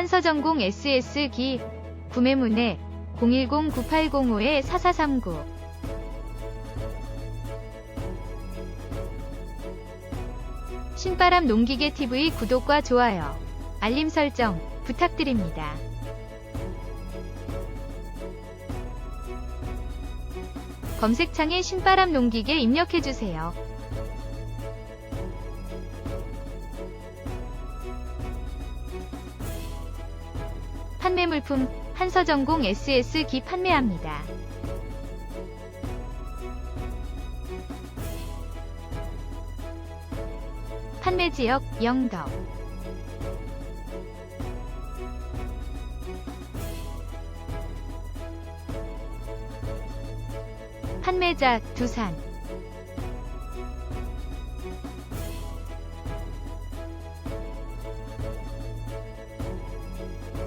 한서전공 SS기 구매문의 010-9805-4439 신바람 농기계 TV 구독과 좋아요, 알림 설정 부탁드립니다. 검색창에 신바람 농기계 입력해주세요. 판매 물품 한서전공 SS기 판매합니다. 판매 지역 영덕 판매자 두산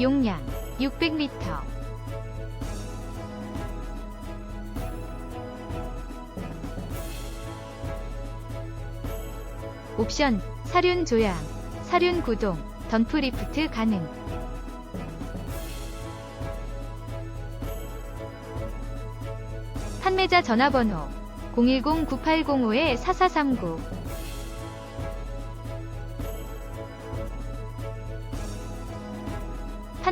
용량 600리터. 옵션 사륜 조향 사륜 구동 던프 리프트 가능. 판매자 전화번호 010-9805-4439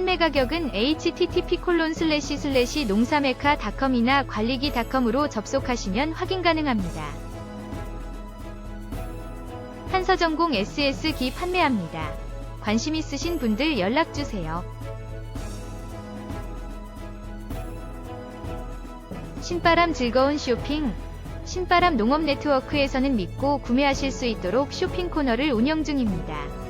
판매 가격은 http 콜론 슬래시 슬래시 농사메카닷컴이나 관리기닷컴으로 접속하시면 확인 가능합니다. 한서전공 SS기 판매합니다. 관심 있으신 분들 연락주세요. 신바람 즐거운 쇼핑 신바람 농업 네트워크에서는 믿고 구매하실 수 있도록 쇼핑 코너를 운영 중입니다.